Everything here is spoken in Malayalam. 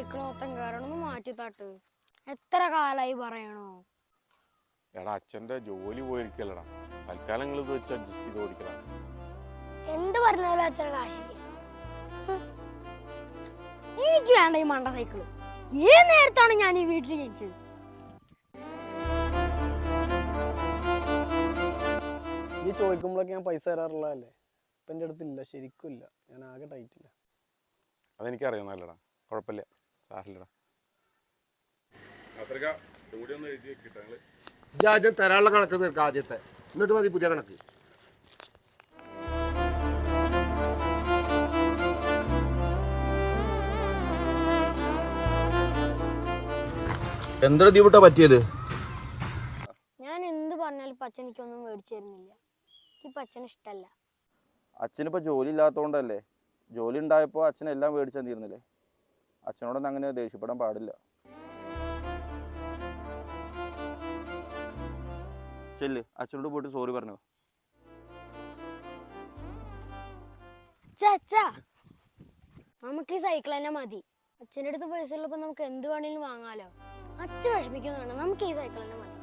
സൈക്കിൾ മൊത്തം കയറണമെന്ന് മാറ്റി തട്ട്. എത്ര കാലായി പറയണോ? എടാ അച്ഛന്റെ ജോലി പോയിരിക്കലടാ തൽക്കാലം നിങ്ങൾ ഇത് വെച്ച് അഡ്ജസ്റ്റ് ചെയ്ത് ഓടിക്കടാ. എന്ത് പറഞ്ഞാലും അച്ഛനെ കാശിക്ക്. എനിക്ക് വേണ്ട ഈ മണ്ട സൈക്കിൾ. ഏത് നേരത്താണ് ഞാൻ ഈ വീട്ടിൽ ജനിച്ചത്. ഈ ചോദിക്കുമ്പോഴൊക്കെ ഞാൻ പൈസ തരാറുള്ളതല്ലേ? ഇപ്പം എന്റെ അടുത്തില്ല ശരിക്കും ഇല്ല. ഞാൻ ആകെ ടൈറ്റില്ല അതെനിക്ക് അറിയണമല്ലടാ കുഴപ്പമില്ല. സാറില്ലടാ ഇജ്ജ് ആദ്യം തരാനുള്ള കണക്ക് തീർക്കാം ആദ്യത്തെ. എന്നിട്ട് മതി പുതിയ കണക്ക്. എന്തൊരു ദീപട്ട പറ്റിയത്? ഞാൻ എന്ത് പറഞ്ഞാലും പച്ചൻ എനിക്കൊന്നും മേടിച്ചു തരുന്നില്ല. എനിക്ക് പച്ചന് ഇഷ്ടല്ല. അച്ഛനിപ്പോ ജോലി ഇല്ലാത്തോണ്ടല്ലേ? ജോലി ഉണ്ടായപ്പോ അച്ഛൻ എല്ലാം മേടിച്ചു തന്നിരുന്നില്ലേ? അച്ഛനോടൊന്നും അങ്ങനെ ദേഷ്യപ്പെടാൻ പാടില്ല. ചെല്ല് അച്ഛനോട് പോയിട്ട് സോറി പറഞ്ഞു. നമുക്ക് ഈ സൈക്കിൾ തന്നെ മതി. അച്ഛന്റെ അടുത്ത് പൈസ ഉള്ളപ്പോൾ നമുക്ക് എന്ത് വേണേലും വാങ്ങാലോ. അച്ഛൻ വിഷമിക്കുന്നു നമുക്ക് ഈ സൈക്കിൾ തന്നെ മതി.